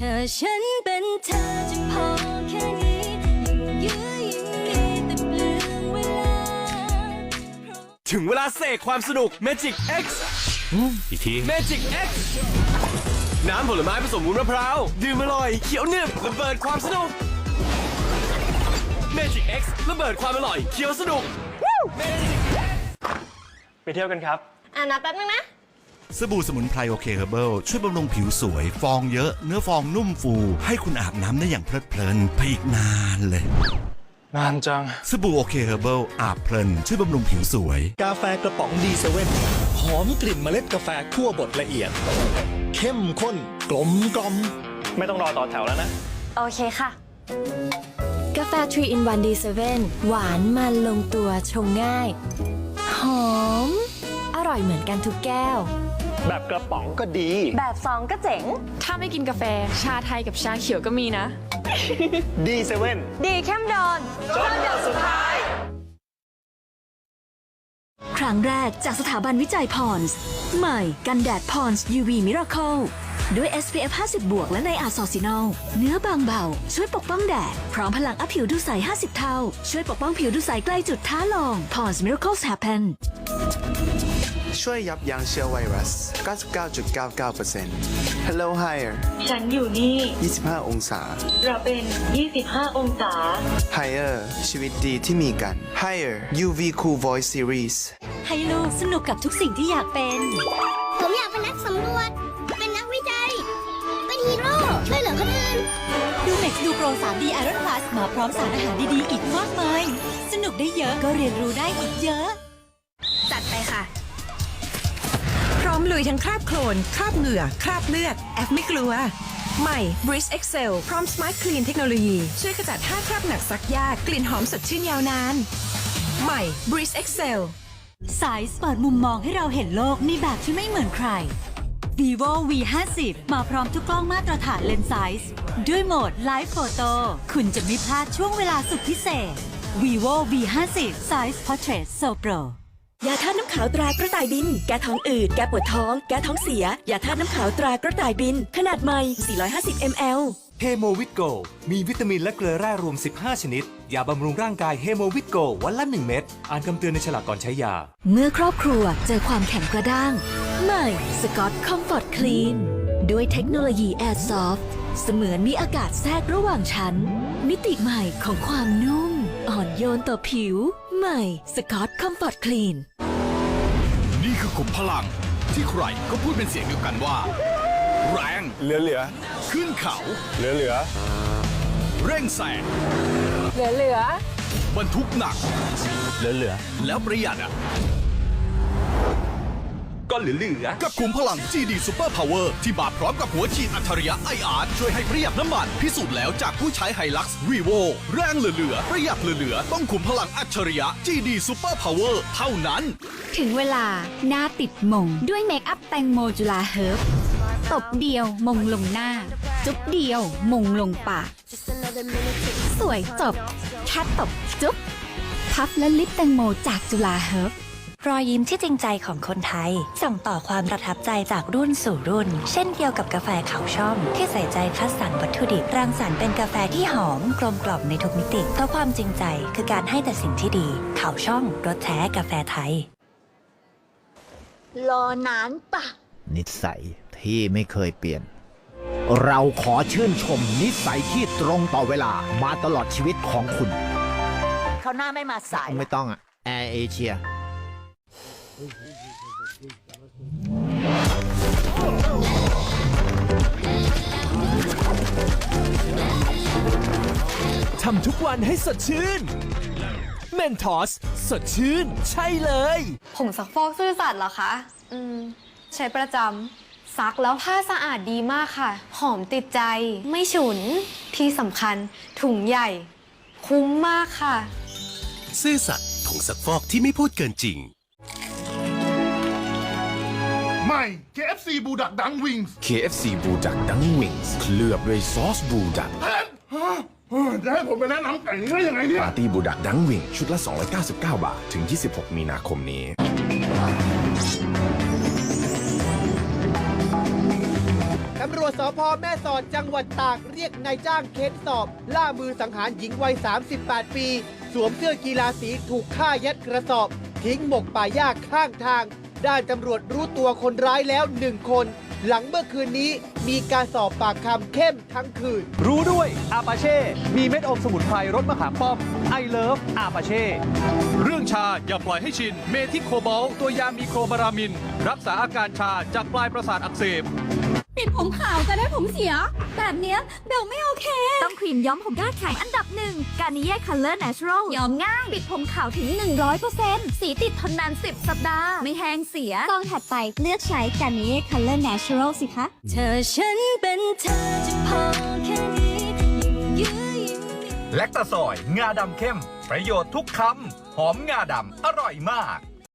ธอฉันเป็นเธอจะพอแค่นี้ยิ่งยื้อยิ่งดีแต่เปลืองเวลา ถึงเวลาเสกความสนุก Magic X อีกที Magic X น้ำผลไม้ผสมวุ้นมะพร้าว ดื่มอร่อย เขียวหนึบระเบิดความสนุก Magic X ระเบิดความอร่อย เขียวสนุก Magic X ไปเที่ยวกันครับ อะนับแป๊บนึงนะ สบู่สมุนไพรโอเคเฮอร์เบิลช่วยบำรุงผิวสวย ฟองเยอะ เนื้อฟองนุ่มฟู ให้คุณอาบน้ำได้อย่างเพลิดเพลินไปอีกนานเลย นานจัง สบู่โอเคเฮอร์เบิลอาบเพลิน ช่วยบำรุงผิวสวย กาแฟกระป๋องดีเซเว่นหอมกลิ่นเมล็ดกาแฟคั่วบดละเอียด เข้มข้น กลมกล่อมไม่ต้องรอต่อแถวแล้วนะ โอเคค่ะ กาแฟ 3 in 1 D7 หวานมันลงตัวชงง่าย หอมอ ร่อยเหมือนกันทุกแก้ว แบบกระป๋องก็ดี แบบซองก็เจ๋ง ถ้าไม่กินกาแฟ ชาไทยกับชาเขียวก็มีนะ ดีเซเว่นดีเข้มโดนจนหยดสุดท้าย ครั้งแรกจากสถาบันวิจัยพรส์ใหม่กันแดดพรส์ UV Miracle ด้วย SPF 50 บวกและในอาร์ซอซินอล เนื้อบางเบา ช่วยปกป้องแดด พร้อมพลังอัพผิวดูใส 50 เท่า ช่วยปกป้องผิวดูใสใกล้จุดท้าลอง Pond's Miracles Happen ช่วยยับยั้งเชื้อไวรัส 99.99% Hello Higher ฉันอยู่นี่ 25 องศา เราเป็น 25 องศา Higher ชีวิตดีที่มีกัน Higher UV Cool Voice Series ให้ลูกสนุกกับทุกสิ่งที่อยากเป็น ผมอยากเป็นนักสำรวจ เป็นนักวิจัย เป็นฮีโร่ ช่วยเหลือคนอื่น ดูเม็กซ์ดูโปร 3D Iron Plus มาพร้อมสารอาหารดี ๆ อีกมากมาย สนุกได้เยอะก็เรียนรู้ได้อีกเยอะ ลุยทั้งคราบโคลน คราบเหงื่อ คราบเลือด แอฟไม่กลัว ใหม่ Breeze Excel พร้อม Smart Clean เทคโนโลยี ช่วยขจัด5คราบหนักซักยากกลิ่นหอมสดชื่นยาวนาน ใหม่ Breeze Excel สายเปิดมุมมองให้เราเห็นโลกในแบบที่ไม่เหมือนใคร vivo v 5 0มาพร้อมทุกกล้องมาตรฐานเลนส์ไซส์ด้วยโหมด Live Photo คุณจะไม่พลาดช่วงเวลาสุดพิเศษ vivo v 5 0 Size Portrait So Pro ยาธาตุน้ำขาวตรากระต่ายบิน แก้ท้องอืด แก้ปวดท้อง แก้ท้องเสีย ยาธาตุน้ำขาวตรากระต่ายบิน ขนาดใหม่ 450 ml เฮโมวิตโก มีวิตามินและเกลือแร่รวม 15 ชนิด ยาบำรุงร่างกายเฮโมวิตโกวันละ 1 เม็ด อ่านคำเตือนในฉลากก่อนใช้ยา เมื่อครอบครัวเจอความแข็งกระด้าง ใหม่ Scott Comfort Clean ด้วยเทคโนโลยี Air Soft เสมือนมีอากาศแทรกระหว่างชั้น มิติใหม่ของความนุ่ม อ่อนโยนต่อผิว ใหม่ Scott Comfort Clean นี่ คือขุมพลัง ที่ใครก็พูดเป็นเสียงเดียวกันว่า แรงเหลือเหลือขึ้นเขาเหลือเหลือเร่งแซงเหลือเหลือบรรทุกหนัก เหลือเหลือแล้วประหยัดอะ ก็เหลือเหลือกับขุมพลัง GD Super Power ที่มาพร้อมกับหัวฉีดอัจฉริยะไออาร์ช่วยให้ประหยัดน้ำมัน พิสูจน์แล้วจากผู้ใช้ไฮลักซ์รีโวแรงเหลือๆ ประหยัดเหลือๆ ต้องขุมพลังอัจฉริยะ GD Super Power เท่านั้น ถึงเวลาหน้าติดมง ด้วยเมคอัพแตงโมจุลาเฮิร์บตบเดียวมงลงหน้า จุ๊บเดียวมงลงปาก สวยจบแค่ตบจุ๊บพัฟและลิปแตงโมจากจุลาเฮิร์บ รอยยิ้มที่จริงใจของคนไทย ส่งต่อความประทับใจจากรุ่นสู่รุ่น เช่นเดียวกับกาแฟเขาช่องที่ใส่ใจคัดสรรวัตถุดิบรังสรรค์เป็นกาแฟที่หอมกลมกล่อมในทุกมิติเพราะความจริงใจคือการให้แต่สิ่งที่ดี เขาช่องรสแท้กาแฟไทย รอนานปะ นิสัยที่ไม่เคยเปลี่ยน เราขอชื่นชมนิสัยที่ตรงต่อเวลามาตลอดชีวิตของคุณ เขาหน้าไม่มาสาย ไม่ต้องอะแอร์เอเชีย ทำทุกวันให้สดชื่น เมนทอส สดชื่น ใช่เลย ผงซักฟอกซื่อสัตย์เหรอคะ อืม ใช้ประจำซักแล้วผ้าสะอาดดีมากค่ะ หอมติดใจ ไม่ฉุน ที่สำคัญ ถุงใหญ่ คุ้มมากค่ะ ซื่อสัตย์ผงซักฟอกที่ไม่พูดเกินจริง ใหม่ KFC บูดักดังวิง KFC บูดักดังวิงส์เคลือบด้วยซอสบูดัก จะให้ผมไปแนะนำไก่นี้ได้ยังไงเนี่ยปาร์ตี้บูดักดังวิง ชุดละ 299 บาท ถึง 26 มีนาคมนี้ ตำรวจสพแม่สอดจังหวัดตากเรียกนายจ้างเค้นสอบ ล่ามือสังหารหญิงวัย 38 ปี สวมเสื้อกีฬาสีถูกฆ่ายัดกระสอบ ทิ้งหมกป่าหญ้าข้างทาง ด้านตำรวจรู้ตัวคนร้ายแล้วหนึ่งคน หลังเมื่อคืนนี้มีการสอบปากคำเข้มทั้งคืน รู้ด้วยอาปาเช่ มีเม็ดอมสมุนไพรรสมะขามป้อมไอเลิฟอาปาเช่ เรื่องชาอย่าปล่อยให้ชิน เมทิโคบอลตัวยามีโครบารามิน รักษาอาการชาจากปลายประสาทอักเสบ ปิดผมขาวจะได้ผมเสีย แบบเนี้ยเบลไม่โอเค ต้องครีมย้อมผมหน้าแข็งอันดับหนึ่งการนิเย่คัลเลอร์เนเชอรัลย้อมง่าย ปิดผมขาวถึง 100%สีติดทนนาน 10 สัปดาห์ ไม่แห้งเสียซองถัดไปเลือกใช้การนิเย่คัลเลอร์เนเชอรัลสิคะ เธอฉันเป็นเธอจะพอแค่นี้ยิ่งยื้อยิ่งแลคตาซอย งาดำเข้ม ประโยชน์ทุกคำ หอมงาดำ อร่อยมาก